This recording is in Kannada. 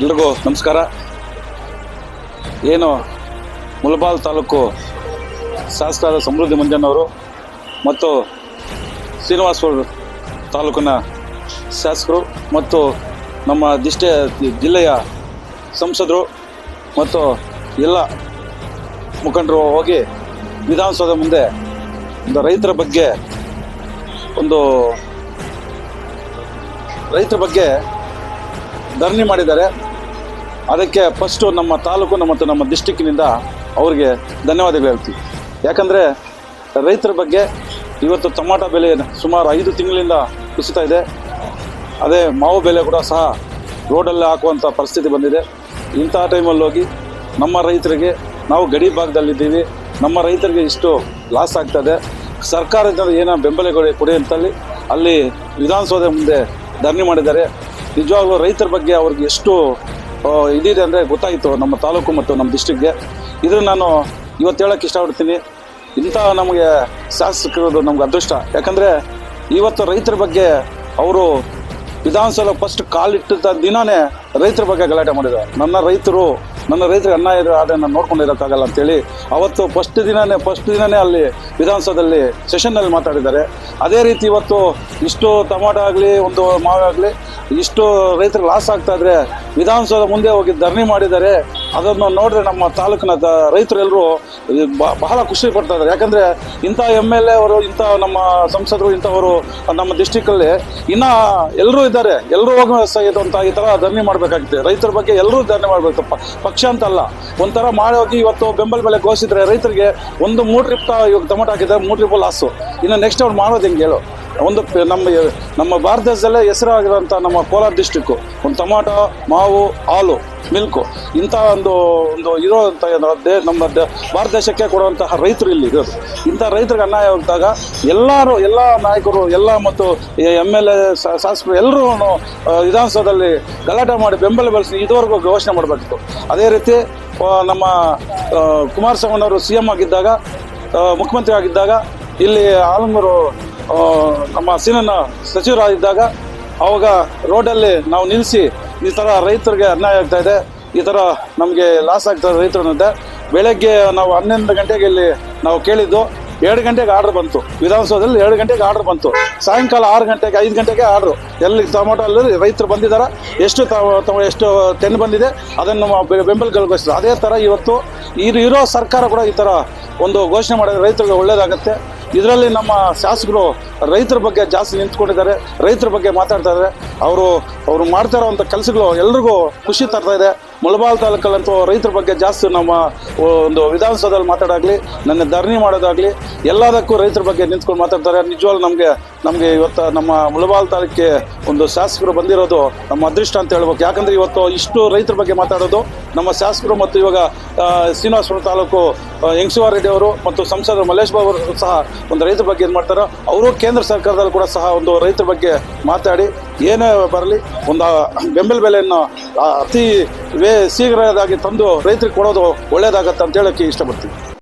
ಎಲ್ರಿಗೂ ನಮಸ್ಕಾರ. ಏನು ಮುಲಬಾಲ್ ತಾಲೂಕು ಶಾಸಕರಾದ ಸಮೃದ್ಧಿ ಮುಂಜಾನವರು ಮತ್ತು ಶ್ರೀನಿವಾಸಪುರ ತಾಲೂಕಿನ ಶಾಸಕರು ಮತ್ತು ನಮ್ಮ ದಿಷ್ಟೆ ಜಿಲ್ಲೆಯ ಸಂಸದರು ಮತ್ತು ಎಲ್ಲ ಮುಖಂಡರು ಹೋಗಿ ವಿಧಾನಸೌಧ ಮುಂದೆ ಒಂದು ರೈತರ ಬಗ್ಗೆ ಒಂದು ರೈತರ ಬಗ್ಗೆ ಧರಣಿ ಮಾಡಿದ್ದಾರೆ. ಅದಕ್ಕೆ ಫಸ್ಟು ನಮ್ಮ ತಾಲೂಕು ಮತ್ತು ನಮ್ಮ ಡಿಸ್ಟಿಕ್ಕಿನಿಂದ ಅವ್ರಿಗೆ ಧನ್ಯವಾದಗಳು ಹೇಳ್ತೀವಿ. ಯಾಕಂದರೆ ರೈತರ ಬಗ್ಗೆ ಇವತ್ತು ಟೊಮಾಟೊ ಬೆಲೆ ಸುಮಾರು ಐದು ತಿಂಗಳಿಂದ ಕುಸಿತಾ ಇದೆ. ಅದೇ ಮಾವು ಬೆಲೆ ಕೂಡ ಸಹ ರೋಡಲ್ಲಿ ಹಾಕುವಂಥ ಪರಿಸ್ಥಿತಿ ಬಂದಿದೆ. ಇಂಥ ಟೈಮಲ್ಲಿ ಹೋಗಿ ನಮ್ಮ ರೈತರಿಗೆ ನಾವು ಗಡಿ ಭಾಗದಲ್ಲಿದ್ದೀವಿ. ನಮ್ಮ ರೈತರಿಗೆ ಇಷ್ಟು ಲಾಸ್ ಆಗ್ತದೆ ಸರ್ಕಾರದಿಂದ ಏನೋ ಬೆಂಬಲ ಕೊಡಿ ಅಂತಲ್ಲಿ ಅಲ್ಲಿ ವಿಧಾನಸೌಧ ಮುಂದೆ ಧರಣಿ ಮಾಡಿದ್ದಾರೆ. ನಿಜವಾಗ್ಲೂ ರೈತರ ಬಗ್ಗೆ ಅವ್ರಿಗೆ ಎಷ್ಟು ಇದಿದೆ ಅಂದರೆ ಗೊತ್ತಾಯಿತು ನಮ್ಮ ತಾಲೂಕು ಮತ್ತು ನಮ್ಮ ಡಿಸ್ಟಿಕ್ಗೆ ಇದನ್ನು ನಾನು ಇವತ್ತು ಹೇಳೋಕ್ಕೆ ಇಷ್ಟಪಡ್ತೀನಿ. ಇಂಥ ನಮಗೆ ಶಾಸಕರದು ನಮ್ಗೆ ಅದೃಷ್ಟ. ಯಾಕಂದರೆ ಇವತ್ತು ರೈತರ ಬಗ್ಗೆ ಅವರು ವಿಧಾನಸೌಧ ಫಸ್ಟ್ ಕಾಲಿಟ್ಟಿದ್ದ ದಿನನೇ ರೈತರ ಬಗ್ಗೆ ಗಲಾಟೆ ಮಾಡಿದ್ದಾರೆ. ನನ್ನ ರೈತರು, ನನ್ನ ರೈತರಿಗೆ ಅನ್ನ ಇದ್ರೆ ಆದರೆ ನಾನು ನೋಡ್ಕೊಂಡಿರೋಕ್ಕಾಗಲ್ಲ ಅಂತೇಳಿ ಅವತ್ತು ಫಸ್ಟ್ ದಿನನೇ ಫಸ್ಟ್ ದಿನನೇ ಅಲ್ಲಿ ವಿಧಾನಸೌಧದಲ್ಲಿ ಸೆಷನ್ನಲ್ಲಿ ಮಾತಾಡಿದ್ದಾರೆ. ಅದೇ ರೀತಿ ಇವತ್ತು ಇಷ್ಟು ಟೊಮಾಟೊ ಆಗಲಿ, ಒಂದು ಮಾವಾಗಲಿ ಇಷ್ಟು ರೈತರು ಲಾಸ್ ಆಗ್ತಾ ಇದ್ರೆ ವಿಧಾನಸೌಧ ಮುಂದೆ ಹೋಗಿ ಧರಣಿ ಮಾಡಿದ್ದಾರೆ. ಅದನ್ನು ನೋಡಿದ್ರೆ ನಮ್ಮ ತಾಲೂಕಿನ ರೈತರೆಲ್ಲರೂ ಬ- ಬಹಳ ಖುಷಿ ಪಡ್ತಾ ಇದ್ದಾರೆ. ಯಾಕಂದರೆ ಇಂಥ ಎಂ ಎಲ್ ಎ ಅವರು, ಇಂಥ ನಮ್ಮ ಸಂಸದರು, ಇಂಥವರು ನಮ್ಮ ಡಿಸ್ಟಿಕ್ಕಲ್ಲಿ ಇನ್ನೂ ಎಲ್ಲರೂ ಇದ್ದಾರೆ. ಎಲ್ಲರೂ ಹೋಗ ಸ- ಇದು ಅಂತ ಈ ಥರ ಧರಣಿ ಮಾಡಬೇಕಾಗ್ತದೆ ರೈತರ ಬಗ್ಗೆ ಎಲ್ಲರೂ ಧರಣಿ ಮಾಡಬೇಕು. ಪಕ್ಷ ಅಂತಲ್ಲ ಒಂಥರ ಮಾಡಿ ಹೋಗಿ ಇವತ್ತು ಬೆಂಬಲ ಬೆಲೆ ಘೋಷಿಸಿದ್ರೆ ರೈತರಿಗೆ ಒಂದು ಮೂರು ಟ್ರಿಪ್ ಇವಾಗ ಟೊಮೆಟೊ ಹಾಕಿದ್ರೆ ಮೂರು ಟ್ರಿಪ್ ಲಾಸು ಇನ್ನು ನೆಕ್ಸ್ಟ್ ಅವ್ರು ಮಾಡೋದು ಹೆಂಗೆ ಹೇಳು? ಒಂದು ನಮ್ಮ ನಮ್ಮ ಭಾರತ ದೇಶದಲ್ಲೇ ಹೆಸರಾಗಿರೋಂಥ ನಮ್ಮ ಕೋಲಾರ ಡಿಸ್ಟಿಕ್ಕು ಒಂದು ಟೊಮಾಟೊ ಮಾವು ಹಾಲು ಮಿಲ್ಕು ಇಂಥ ಒಂದು ಒಂದು ಇರೋವಂಥ ದೇ ನಮ್ಮ ದ- ಭಾರತ ದೇಶಕ್ಕೆ ಕೊಡುವಂತಹ ರೈತರು ಇಲ್ಲಿ ಇರೋದು. ಇಂಥ ರೈತರಿಗೆ ಅನ್ಯಾಯ ಆದಾಗ ಎಲ್ಲರೂ ಎಲ್ಲ ನಾಯಕರು ಎಲ್ಲ ಮತ್ತು ಎಂ ಎಲ್ ಎ ಶಾಸಕರು ಎಲ್ಲರೂ ವಿಧಾನಸೌಧದಲ್ಲಿ ಗಲಾಟೆ ಮಾಡಿ ಬೆಂಬಲ ಬೆಳೆಸಿ ಇದುವರೆಗೂ ಘೋಷಣೆ ಮಾಡಬೇಕಿತ್ತು. ಅದೇ ರೀತಿ ನಮ್ಮ ಕುಮಾರಸ್ವಾಮಿ ಕುಮಾರಸ್ವಾಮಿಯವರು ಸಿ ಎಂ ಆಗಿದ್ದಾಗ ಮುಖ್ಯಮಂತ್ರಿ ಆಗಿದ್ದಾಗ ಇಲ್ಲಿ ಆಲಂಗೂರು ಆ, ನಮ್ಮ ಸೀನನ್ನ ಸಚಿವರಾಗಿದ್ದಾಗ ಅವಾಗ ರೋಡಲ್ಲಿ ನಾವು ನಿಲ್ಲಿಸಿ ಈ ಥರ ರೈತರಿಗೆ ಅನ್ಯಾಯ ಆಗ್ತಾ ಇದೆ, ಈ ಥರ ನಮಗೆ ಲಾಸ್ ಆಗ್ತಾ ಇದೆ ರೈತರು ಅನ್ನೋದೇ. ಬೆಳಗ್ಗೆ ನಾವು ಹನ್ನೊಂದು ಗಂಟೆಗೆ ಇಲ್ಲಿ ನಾವು ಕೇಳಿದ್ದು, ಎರಡು ಗಂಟೆಗೆ ಆರ್ಡರ್ ಬಂತು. ವಿಧಾನಸೌಧದಲ್ಲಿ ಎರಡು ಗಂಟೆಗೆ ಆರ್ಡರ್ ಬಂತು. ಸಾಯಂಕಾಲ ಆರು ಗಂಟೆಗೆ, ಐದು ಗಂಟೆಗೆ ಆರ್ಡ್ರು ಎಲ್ಲಿ ಟೊಮೊಟೊ ಅಲ್ಲಿ ರೈತರು ಬಂದಿದ್ದಾರೆ ಎಷ್ಟು ಎಷ್ಟು ತೆನ್ ಬಂದಿದೆ, ಅದನ್ನು ನಾವು ಬೆ- ಬೆಂಬಲಗೊಳಿಸಿದ್ರು ಅದೇ ಥರ ಇವತ್ತು ಇದು ಇರೋ ಸರ್ಕಾರ ಕೂಡ ಈ ಥರ ಒಂದು ಘೋಷಣೆ ಮಾಡಿದ್ರೆ ರೈತರಿಗೆ ಒಳ್ಳೇದಾಗತ್ತೆ. ಇದರಲ್ಲಿ ನಮ್ಮ ಶಾಸಕರು ರೈತರ ಬಗ್ಗೆ ಜಾಸ್ತಿ ನಿಂತ್ಕೊಂಡಿದ್ದಾರೆ, ರೈತರ ಬಗ್ಗೆ ಮಾತಾಡ್ತಾ ಇದ್ದಾರೆ. ಅವರು ಅವರು ಮಾಡ್ತಾ ಇರೋವಂಥ ಕೆಲಸಗಳು ಎಲ್ರಿಗೂ ಖುಷಿ ತರ್ತಾ ಇದೆ. ಮುಳಬಾಲ್ ತಾಲೂಕಲ್ಲಂತೂ ರೈತರ ಬಗ್ಗೆ ಜಾಸ್ತಿ ನಮ್ಮ ಒಂದು ವಿಧಾನಸೌಧದಲ್ಲಿ ಮಾತಾಡಾಗಲಿ, ನನ್ನ ಧರಣಿ ಮಾಡೋದಾಗಲಿ, ಎಲ್ಲದಕ್ಕೂ ರೈತರ ಬಗ್ಗೆ ನಿಂತ್ಕೊಂಡು ಮಾತಾಡ್ತಾರೆ. ನಿಜವಾಗ್ಲೂ ನಮಗೆ ನಮಗೆ ಇವತ್ತು ನಮ್ಮ ಮುಳಬಾಲ್ ತಾಲೂಕಿಗೆ ಒಂದು ಶಾಸಕರು ಬಂದಿರೋದು ನಮ್ಮ ಅದೃಷ್ಟ ಅಂತ ಹೇಳ್ಬೇಕು. ಯಾಕಂದರೆ ಇವತ್ತು ಇಷ್ಟು ರೈತರ ಬಗ್ಗೆ ಮಾತಾಡೋದು, ನಮ್ಮ ಶಾಸಕರು ಮತ್ತು ಇವಾಗ ಶ್ರೀನಿವಾಸಪುರ ತಾಲೂಕು ಯಂಗ್ಸಿವಾರ್ ರೆಡ್ಡಿ ಅವರು ಮತ್ತು ಸಂಸದ ಮಲ್ಲೇಶ್ ಬಾಬು ಅವರು ಸಹ ಒಂದು ರೈತರ ಬಗ್ಗೆ ಏನು ಮಾಡ್ತಾರೋ, ಅವರು ಕೇಂದ್ರ ಸರ್ಕಾರದಲ್ಲಿ ಕೂಡ ಸಹ ಒಂದು ರೈತರ ಬಗ್ಗೆ ಮಾತಾಡಿ, ಏನೇ ಬರಲಿ, ಒಂದು ಬೆಂಬಲ ಬೆಲೆಯನ್ನು ಅತಿ ವೇ ಶೀಘ್ರದಾಗಿ ತಂದು ರೈತರಿಗೆ ಕೊಡೋದು ಒಳ್ಳೇದಾಗತ್ತೆ ಅಂತ ಹೇಳಕ್ಕೆ ಇಷ್ಟಪಡ್ತೀವಿ